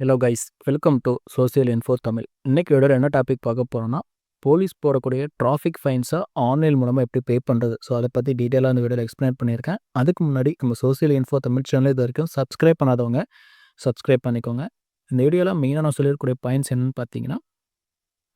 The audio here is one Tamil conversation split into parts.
Hello guys welcome to social info Tamil இன்றைக்கி வீடியோவில் என்ன டாபிக் பார்க்க போகிறோம்னா போலீஸ் போடக்கூடிய டிராஃபிக் ஃபைன்ஸை ஆன்லைன் மூலமாக எப்படி பே பண்ணுறது ஸோ அதை பற்றி டீட்டெயிலாக அந்த வீடியோவில் எக்ஸ்பிளைன் பண்ணியிருக்கேன். அதுக்கு முன்னாடி நம்ம சோசியல் இன்ஃபோ தமிழ் சேனல் இது வரைக்கும் சப்ஸ்கிரைப் பண்ணாதவங்க சப்ஸ்கிரைப் பண்ணிக்கோங்க. இந்த வீடியோவில் மெயினாக நான் சொல்லியிருக்கக்கூடிய பாயிண்ட்ஸ் என்னென்னு பார்த்தீங்கன்னா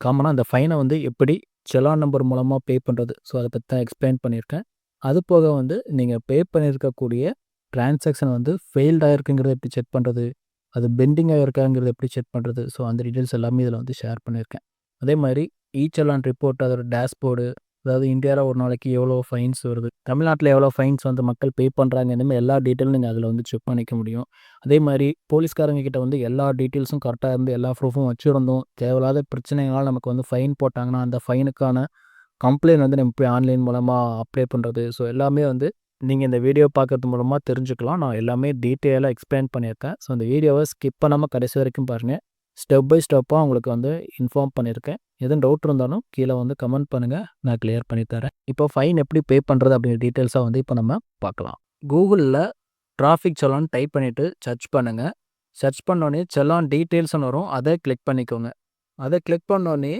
காமனாக அந்த ஃபைனை வந்து எப்படி செலான் நம்பர் மூலமாக பே பண்ணுறது ஸோ அதை பற்றி தான் எக்ஸ்பிளைன் பண்ணியிருக்கேன். அது போக வந்து நீங்கள் பே பண்ணியிருக்கக்கூடிய டிரான்சாக்ஷன் வந்து ஃபெயில்டாக இருக்குங்கிறத எப்படி செக் பண்ணுறது அது பெண்டிங்காக இருக்காங்கிறது எப்படி செக் பண்ணுறது ஸோ அந்த டீட்டெயில்ஸ் எல்லாமே இதில் வந்து ஷேர் பண்ணியிருக்கேன். அதே மாதிரி ஈச்சலான் ரிப்போர்ட் அதோட டேஷ்போர்டு அதாவது இந்தியாவில் ஒரு நாளைக்கு எவ்வளோ ஃபைன்ஸ் வருது தமிழ்நாட்டில் எவ்வளோ ஃபைன்ஸ் வந்து மக்கள் பே பண்ணுறாங்க இந்தமாதிரி எல்லா டீட்டெயிலும் நீங்கள் அதில் வந்து செக் பண்ணிக்க முடியும். அதே மாதிரி போலீஸ்காரங்க கிட்ட வந்து எல்லா டீட்டெயில்ஸும் கரெக்டாக இருந்து எல்லா ப்ரூஃபும் வச்சுருந்தோம். தேவையில்லாத பிரச்சனைகளால் நமக்கு வந்து ஃபைன் போட்டாங்கன்னா அந்த ஃபைனுக்கான கம்ப்ளைண்ட் வந்து நம்ம போய் ஆன்லைன் மூலமாக அப்ளை பண்ணுறது ஸோ எல்லாமே வந்து நீங்கள் இந்த வீடியோ பார்க்கறது மூலமாக தெரிஞ்சுக்கலாம். நான் எல்லாமே டீட்டெயிலாக எக்ஸ்பிளைன் பண்ணியிருக்கேன். ஸோ இந்த வீடியோவை ஸ்கிப் பண்ணாமல் கடைசி வரைக்கும் பாருங்கள் ஸ்டெப் பை ஸ்டெப்பாக உங்களுக்கு வந்து இன்ஃபார்ம் பண்ணியிருக்கேன். எதுவும் டவுட் இருந்தாலும் கீழே வந்து கமெண்ட் பண்ணுங்கள் நான் கிளியர் பண்ணி தரேன். இப்போ ஃபைன் எப்படி பே பண்ணுறது அப்படிங்கிற டீட்டெயில்ஸாக வந்து இப்போ நம்ம பார்க்கலாம் கூகுளில் டிராஃபிக் செலான் டைப் பண்ணிவிட்டு சர்ச் பண்ணுங்கள் சர்ச் பண்ணோடனே செலான் டீட்டெயில்ஸ்னு வரும். அதை கிளிக் பண்ணிக்கோங்க. அதை கிளிக் பண்ணோடனே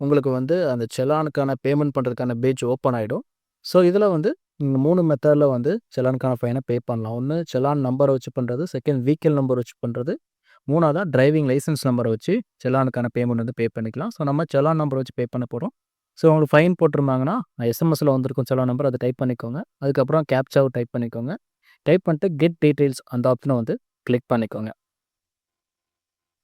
உங்களுக்கு வந்து அந்த செலானுக்கான பேமெண்ட் பண்ணுறதுக்கான பேஜ் ஓப்பன் ஆகிடும் ஸோ இதில் வந்து இந்த மூணு மெத்தடில் வந்து செலானுக்கான ஃபைனை பே பண்ணலாம். ஒன்று செலான் நம்பரை வச்சு பண்ணுறது செகண்ட் வீக்கிள் நம்பர் வச்சு பண்ணுறது மூணாவதாக டிரைவிங் லைசன்ஸ் நம்பரை வச்சு செலானுக்கான பேமெண்ட் வந்து பே பண்ணிக்கலாம். ஸோ நம்ம செலான் நம்பர் வச்சு பே பண்ண போகிறோம் ஸோ உங்களுக்கு ஃபைன் போட்டிருந்தாங்கன்னா எஸ்எம்எஸில் வந்திருக்கும் செலான் நம்பர் அதை டைப் பண்ணிக்கோங்க. அதுக்கப்புறம் கேப்சாவை டைப் பண்ணிக்கோங்க. டைப் பண்ணிட்டு கெட் டீட்டெயில்ஸ் அந்த ஆப்ஷனை வந்து கிளிக் பண்ணிக்கோங்க.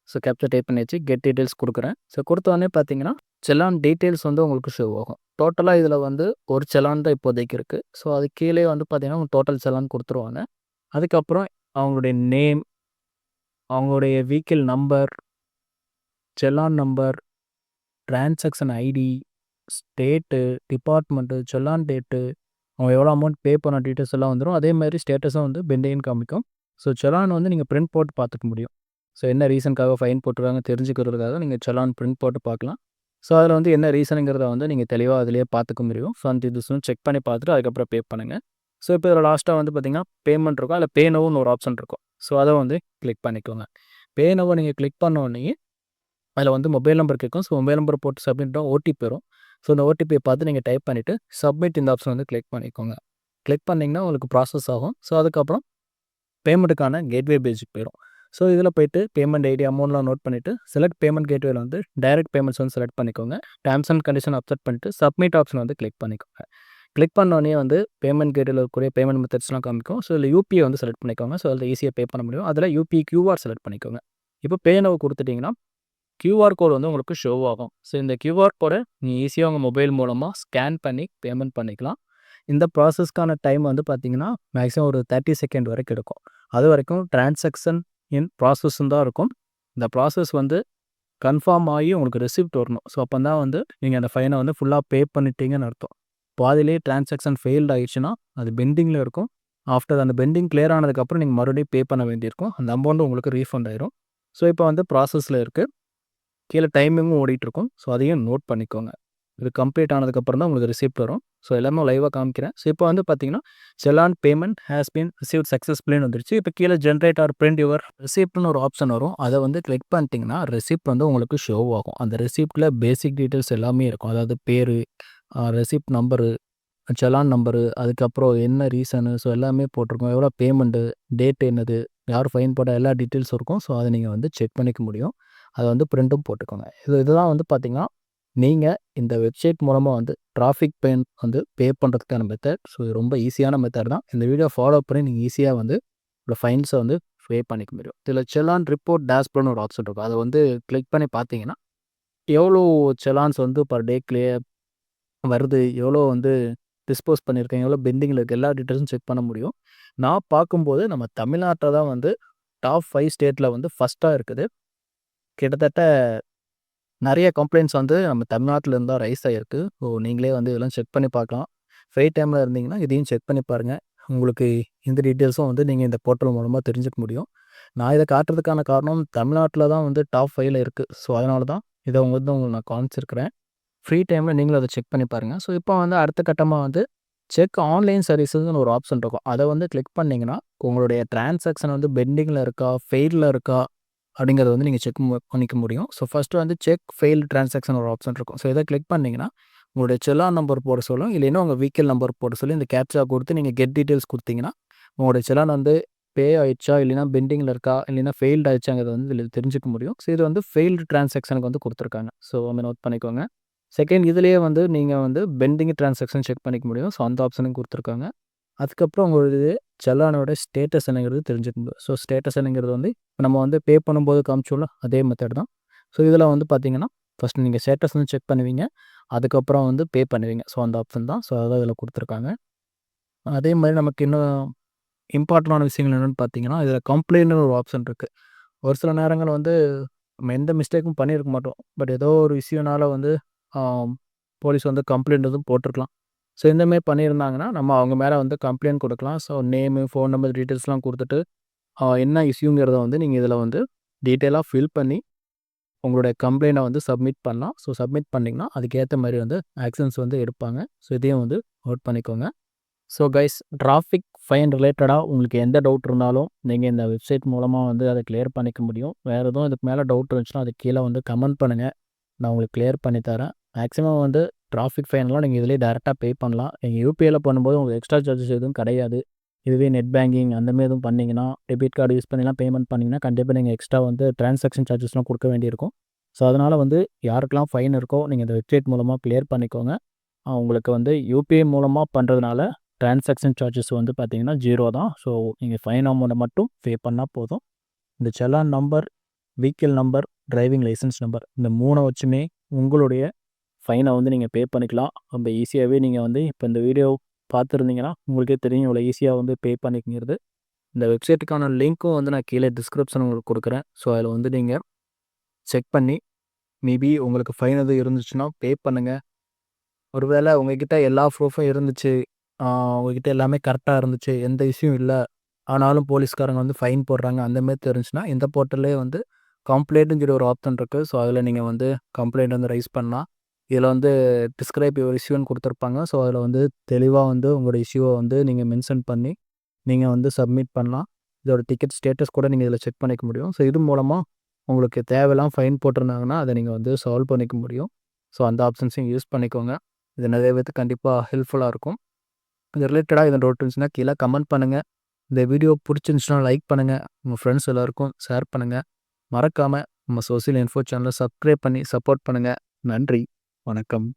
ஸோ கேப்சர் டைப் பண்ணி வச்சு கெட் டீட்டெயில்ஸ் கொடுக்குறேன் ஸோ கொடுத்தோடனே பார்த்தீங்கன்னா செலான் டீட்டெயில்ஸ் வந்து உங்களுக்கு ஷோ ஆகும். டோட்டலாக இதில் வந்து ஒரு செலான் தான் இப்போதைக்கு இருக்குது ஸோ அது கீழே வந்து பார்த்திங்கன்னா டோட்டல் செலான் கொடுத்துருவாங்க. அதுக்கப்புறம் அவங்களுடைய நேம் அவங்களுடைய vehicle number challan number transaction ID state department challan date அவங்க எவ்வளோ அமௌண்ட் பே பண்ண டீட்டெயில்ஸ் எல்லாம் வந்துடும் அதே மாதிரி ஸ்டேட்டஸும் வந்து பெண்டையும் காமிக்கும். ஸோ செலான் வந்து நீங்கள் பிரிண்ட் போட்டு பார்த்துக்க முடியும். ஸோ என்ன ரீசனுக்காக ஃபைன் போட்டுருக்காங்க தெரிஞ்சுக்கிறதுக்காக நீங்கள் செலான் பிரிண்ட் போட்டு பார்க்கலாம். ஸோ அதில் வந்து என்ன ரீசனுங்கிறத வந்து நீங்கள் தெளிவாக அதிலேயே பார்த்துக்க முடியும். ஸோ அந்த இது செக் பண்ணி பார்த்துட்டு அதுக்கப்புறம் பே பண்ணுங்கள் ஸோ இப்போ இதில் லாஸ்ட்டாக வந்து பார்த்திங்கன்னா பேமெண்ட் இருக்கும் அதில் பேனோன்னு ஒரு ஆப்ஷன் இருக்கும் ஸோ அதை வந்து கிளிக் பண்ணிக்கோங்க. பேனோவை நீங்கள் கிளிக் பண்ணோடனே அதில் வந்து மொபைல் நம்பர் கேட்கும். ஸோ மொபைல் நம்பர் போட்டு சப்மிட் ஓடிபி வரும். ஸோ இந்த ஓடிபியை பார்த்து நீங்கள் டைப் பண்ணிவிட்டு சப்மிட் இந்த ஆப்ஷன் வந்து கிளிக் பண்ணிக்கோங்க. கிளிக் பண்ணிங்கன்னா உங்களுக்கு ப்ராசஸ் ஆகும். ஸோ அதுக்கப்புறம் பேமெண்ட்டுக்கான கேட்வே பேஜுக்கு போயிடும். ஸோ இதில் போய்ட்டு பேமெண்ட் ஐடி அமௌண்ட்லாம் நோட் பண்ணிவிட்டு செலக்ட் பேமெண்ட் கேட்வேல வந்து டைரக்ட் பேமெண்ட்ஸ் வந்து செலக்ட் பண்ணிக்கோங்க. டேர்ம்ஸ் அண்ட் கண்டிஷன் அப்செட் பண்ணிட்டு சப்மிட் ஆப்ஷன் வந்து கிளிக் பண்ணிக்கோங்க. கிளிக் பண்ணோடனே வந்து பேமெண்ட் கேட்டில் இருக்கக்கூடிய பேமெண்ட் மெத்தட்ஸ்லாம் காமிக்கும். ஸோ இதில் யூபிஐ வந்து செலக்ட் பண்ணிக்கோங்க. ஸோ அதில் ஈஸியாக பே பண்ண முடியும். அதில் யூபி கியூஆர் செலக்ட் பண்ணிக்கோங்க. இப்போ பேனவை கொடுத்துட்டிங்கன்னா கியூஆர் கோடு வந்து உங்களுக்கு ஷோ ஆகும். ஸோ இந்த கியூஆர் கோடை நீங்கள் ஈஸியாக உங்கள் மொபைல் மூலமாக ஸ்கேன் பண்ணி பேமெண்ட் பண்ணிக்கலாம். இந்த ப்ராசஸ்க்கான டைம் வந்து பார்த்திங்கன்னா மேக்ஸிமம் ஒரு தேர்ட்டி செகண்ட் வரைக்கும் எடுக்கும் அது வரைக்கும் டிரான்சாக்ஷன் இன் ப்ராசஸ்ன்னு தான் இருக்கும். இந்த ப்ராசஸ் வந்து கன்ஃபார்ம் ஆகி உங்களுக்கு ரெசிப்ட் வரணும். ஸோ அப்போ தான் வந்து நீங்கள் அந்த ஃபைனை வந்து ஃபுல்லாக பே பண்ணிட்டீங்கன்னு அர்த்தம். பாதிலே டிரான்சாக்ஷன் ஃபெயில்ட் ஆகிடுச்சுன்னா அது பெண்டிங்கில் இருக்கும். ஆஃப்டர் அந்த பெண்டிங் கிளியர் ஆனதுக்கப்புறம் நீங்கள் மறுபடியும் பே பண்ண வேண்டியிருக்கும். அந்த அமௌண்ட் உங்களுக்கு ரீஃபண்ட் ஆயிரும். ஸோ இப்போ வந்து ப்ராசஸில் இருக்குது கீழே டைமிங்கும் ஓடிட்டுருக்கும் ஸோ அதையும் நோட் பண்ணிக்கோங்க. இது கம்ப்ளீட் ஆனதுக்கப்புறம் தான் உங்களுக்கு ரிசிப்ட் வரும். ஸோ எல்லாமே லைவாக காமிக்கிறேன். ஸோ இப்போ வந்து பார்த்தீங்கன்னா challan payment has been receive சக்ஸஸ்ஃபுல்னு வந்துருச்சு. இப்போ கீழே ஜென்ரேட் ஆர் பிரிண்ட் யுவர் ரிசிப்ட்னு ஒரு ஆப்ஷன் வரும். அதை வந்து கிளிக் பண்ணிட்டீங்கன்னா ரெசிப்ட் வந்து உங்களுக்கு ஷோ ஆகும். அந்த ரிசிப்டில் பேசிக் டீட்டெயில்ஸ் எல்லாமே இருக்கும். அதாவது பேர் ரெசிப்ட் நம்பரு செலான் நம்பரு அதுக்கப்புறம் என்ன ரீசனு ஸோ எல்லாமே போட்டிருக்கோம். எவ்வளோ பேமெண்ட்டு டேட் என்னது யார் ஃபைன் போட்ட எல்லா டீட்டெயில்ஸும் இருக்கும். ஸோ அதை நீங்கள் வந்து செக் பண்ணிக்க முடியும். அதை வந்து பிரிண்ட்டும் போட்டுக்கோங்க. இது இதுதான் வந்து பார்த்திங்கன்னா நீங்கள் இந்த வெப்சைட் மூலமாக வந்து டிராஃபிக் பெயின் வந்து பே பண்ணுறதுக்கான மெத்தட் ஸோ இது ரொம்ப ஈஸியான மெத்தட் தான். இந்த வீடியோ ஃபாலோ பண்ணி நீங்கள் ஈஸியாக வந்து உங்களோட ஃபைன்ஸை வந்து பே பண்ணிக்க முடியும். இதில் செலான் ரிப்போர்ட் டேஷ்போர்ட்னு ஒரு ஆப்ஷன் இருக்கும் அதை வந்து கிளிக் பண்ணி பார்த்தீங்கன்னா எவ்வளோ செலான்ஸ் வந்து பர் டே கிளியர் வருது எவ்வளோ வந்து டிஸ்போஸ் பண்ணியிருக்கேன் எவ்வளோ பெண்டிங்கில் இருக்குது எல்லா டீட்டெயில்ஸும் செக் பண்ண முடியும். நான் பார்க்கும்போது நம்ம தமிழ்நாட்டில் தான் வந்து டாப் ஃபைவ் ஸ்டேட்டில் வந்து ஃபஸ்ட்டாக இருக்குது. கிட்டத்தட்ட நிறைய கம்ப்ளைண்ட்ஸ் வந்து நம்ம தமிழ்நாட்டில் இருந்தால் ரைஸ் ஆகிருக்கு ஸோ நீங்களே வந்து இதெல்லாம் செக் பண்ணி பார்க்கலாம். ஃப்ரீ டைமில் இருந்தீங்கன்னா இதையும் செக் பண்ணி பாருங்கள் உங்களுக்கு இந்த டீட்டெயில்ஸும் வந்து நீங்கள் இந்த போர்ட்டல் மூலமாக தெரிஞ்சுக்க முடியும். நான் இதை காட்டுறதுக்கான காரணம் தமிழ்நாட்டில் தான் வந்து டாப் ஃபைவ்ல இருக்குது ஸோ அதனால தான் இதை வந்து உங்களுக்கு நான் காமிச்சிருக்கிறேன் ஃப்ரீ டைமில் நீங்களும் அதை செக் பண்ணி பாருங்கள் ஸோ இப்போ வந்து அடுத்த கட்டமாக வந்து செக் ஆன்லைன் சர்வீசஸ்னு ஒரு ஆப்ஷன் இருக்கும். அதை வந்து கிளிக் பண்ணிங்கன்னா உங்களுடைய டிரான்சாக்ஷன் வந்து பெண்டிங்கில் இருக்கா ஃபெயிலில் இருக்கா அப்படிங்கிறத வந்து நீங்கள் செக் பண்ணிக்க முடியும். ஸோ ஃபஸ்ட்டு வந்து செக் ஃபெயில் ட்ரான்சாக்ஷன் ஒரு ஆப்ஷன் இருக்கும். ஸோ இதை கிளிக் பண்ணிங்கன்னா உங்களுடைய செலான் நம்பர் போட சொல்லும். இல்லைன்னா உங்கள் வீக்கல் நம்பர் போட சொல்லி இந்த கேப்சா கொடுத்து நீங்கள் கெட் டீட்டெயில்ஸ் கொடுத்தீங்கன்னா உங்களுடைய செலான் வந்து பே ஆயிடுச்சா இல்லைனா பெண்டிங்கில் இருக்கா இல்லைனா ஃபெயில்டு ஆயிடுச்சாங்கிறத வந்து இதில் தெரிஞ்சுக்க முடியும். ஸோ இது வந்து ஃபெயில்டு ட்ரான்சாக்ஷனுக்கு வந்து கொடுத்துருக்காங்க. ஸோ வந்து நோட் பண்ணிக்கோங்க. செகண்ட் இதுலேயே வந்து நீங்கள் வந்து பெண்டிங் ட்ரான்சாக்ஷன் செக் பண்ணிக்க முடியும். ஸோ அந்த ஆப்ஷனும் கொடுத்துருக்காங்க. அதுக்கப்புறம் உங்களுடைய செல்லானோட ஸ்டேட்டஸ் என்னங்கிறது தெரிஞ்சுக்க முடியும் ஸோ ஸ்டேட்டஸ் என்னங்கிறது வந்து நம்ம வந்து பே பண்ணும்போது காமிச்சோம்ல அதே மெத்தட் தான். ஸோ இதில் வந்து பார்த்தீங்கன்னா ஃபஸ்ட் நீங்கள் ஸ்டேட்டஸ் வந்து செக் பண்ணுவீங்க. அதுக்கப்புறம் வந்து பே பண்ணுவீங்க. ஸோ அந்த ஆப்ஷன் தான். ஸோ அதான் இதில் கொடுத்துருக்காங்க. அதே மாதிரி நமக்கு இன்னும் இம்பார்ட்டண்டான விஷயங்கள் என்னென்னு பார்த்தீங்கன்னா இதில் கம்ப்ளைண்ட்னு ஒரு ஆப்ஷன் இருக்குது ஒரு சில நேரங்கள் வந்து நம்ம எந்த மிஸ்டேக்கும் பண்ணியிருக்க மாட்டோம். பட் ஏதோ ஒரு விஷயம்னால வந்து போலீஸ் வந்து கம்ப்ளைண்ட் எதுவும் போட்டிருக்கலாம். ஸோ இந்தமாரி பண்ணியிருந்தாங்கன்னா நம்ம அவங்க மேலே வந்து கம்ப்ளைண்ட் கொடுக்கலாம். ஸோ நேமு ஃபோன் நம்பர் டீட்டெயில்ஸ்லாம் கொடுத்துட்டு என்ன இஷ்யூங்கிறத வந்து நீங்கள் இதில் வந்து டீட்டெயிலாக ஃபில் பண்ணி உங்களுடைய கம்ப்ளைண்ட்டை வந்து சப்மிட் பண்ணலாம். ஸோ சப்மிட் பண்ணிங்கன்னா அதுக்கேற்ற மாதிரி வந்து ஆக்ஷன்ஸ் வந்து எடுப்பாங்க. ஸோ இதையும் வந்து நோட் பண்ணிக்கோங்க. ஸோ கைஸ் டிராஃபிக் ஃபைன் ரிலேட்டடாக உங்களுக்கு எந்த டவுட் இருந்தாலும் நீங்கள் இந்த வெப்சைட் மூலமாக வந்து அதை கிளியர் பண்ணிக்க முடியும். வேறு எதுவும் இதுக்கு மேலே டவுட் இருந்துச்சுன்னா அது கீழே வந்து கமெண்ட் பண்ணுங்கள் நான் உங்களுக்கு கிளியர் பண்ணி தரேன். மேக்ஸிமம் வந்து டிராஃபிக் ஃபைன்லாம் நீங்கள் இதிலே டேரெக்டாக பே பண்ணலாம். நீங்கள் யூபிஐயில் பண்ணும்போது உங்களுக்கு எக்ஸ்ட்ரா சார்ஜஸ் எதுவும் கிடையாது. இதுவே நெட் பேங்கிங் அந்தமாரி எதுவும் பண்ணிங்கன்னா டெபிட் கார்டு யூஸ் பண்ணிலாம் பேமெண்ட் பண்ணிங்கன்னா கண்டிப்பாக நீங்கள் எக்ஸ்ட்ரா வந்து டிரான்சாக்ஷன் சார்ஜஸ்லாம் கொடுக்க வேண்டியிருக்கும். ஸோ அதனால் வந்து யாருக்கெல்லாம் ஃபைன் இருக்கோ நீங்கள் இந்த வெப்சைட் மூலமாக கிளியர் பண்ணிக்கோங்க. உங்களுக்கு வந்து யூபிஐ மூலமாக பண்ணுறதுனால டிரான்சாக்ஷன் சார்ஜஸ் வந்து பார்த்தீங்கன்னா ஜீரோ தான். ஸோ நீங்கள் ஃபைன் அமௌண்ட்டை மட்டும் பே பண்ணால் போதும். இந்த challan number vehicle number driving licence number இந்த மூணை வச்சுமே உங்களுடைய ஃபைனை வந்து நீங்கள் பே பண்ணிக்கலாம். ரொம்ப ஈஸியாகவே நீங்கள் வந்து இப்போ இந்த வீடியோ பார்த்துருந்தீங்கன்னா உங்களுக்கே தெரியும் இவ்வளோ ஈஸியாக வந்து பே பண்ணிக்கிறது இந்த வெப்சைட்டுக்கான லிங்க்கும் வந்து நான் கீழே டிஸ்கிரிப்ஷன் உங்களுக்கு கொடுக்குறேன். ஸோ அதில் வந்து நீங்கள் செக் பண்ணி மேபி உங்களுக்கு ஃபைன் எதுவும் இருந்துச்சுன்னா பே பண்ணுங்கள் ஒருவேளை உங்ககிட்ட எல்லா ப்ரூஃபும் இருந்துச்சு. உங்ககிட்ட எல்லாமே கரெக்டாக இருந்துச்சு. எந்த இஷ்யூ இல்லை. ஆனாலும் போலீஸ்காரங்க வந்து ஃபைன் போடுறாங்க. அந்தமாரி தெரிஞ்சுன்னா இந்த போர்ட்டல்லே வந்து கம்ப்ளைண்ட்டுன்னு சொல்லி ஒரு ஆப்ஷன் இருக்குது ஸோ அதில் நீங்கள் வந்து கம்ப்ளைண்ட் வந்து ரைஸ் பண்ணலாம். இதில் வந்து டிஸ்கிரைப் யுவர் இஷ்யூன்னு கொடுத்துருப்பாங்க. ஸோ அதில் வந்து தெளிவாக வந்து உங்களோட இஷ்யூவை வந்து நீங்கள் மென்ஷன் பண்ணி நீங்கள் வந்து சப்மிட் பண்ணலாம். இதோட டிக்கெட் ஸ்டேட்டஸ் கூட நீங்கள் இதில் செக் பண்ணிக்க முடியும். ஸோ இது மூலமாக உங்களுக்கு தேவையெல்லாம் ஃபைன் போட்டிருந்தாங்கன்னா அதை நீங்கள் வந்து சால்வ் பண்ணிக்க முடியும். ஸோ அந்த ஆப்ஷன்ஸையும் யூஸ் பண்ணிக்கோங்க. இது நிறைய பேருக்கு கண்டிப்பாக ஹெல்ப்ஃபுல்லாக இருக்கும். இது ரிலேட்டடாக எதுவும் டவுட் இருந்துச்சுன்னா கீழே கமெண்ட் பண்ணுங்கள் இந்த வீடியோ பிடிச்சிருந்துச்சுன்னா லைக் பண்ணுங்கள் உங்கள் ஃப்ரெண்ட்ஸ் எல்லாருக்கும் ஷேர் பண்ணுங்கள் மறக்காமல் நம்ம சோசியல் இன்ஃபோ சேனலை சப்ஸ்கிரைப் பண்ணி சப்போர்ட் பண்ணுங்கள் நன்றி. வணக்கம்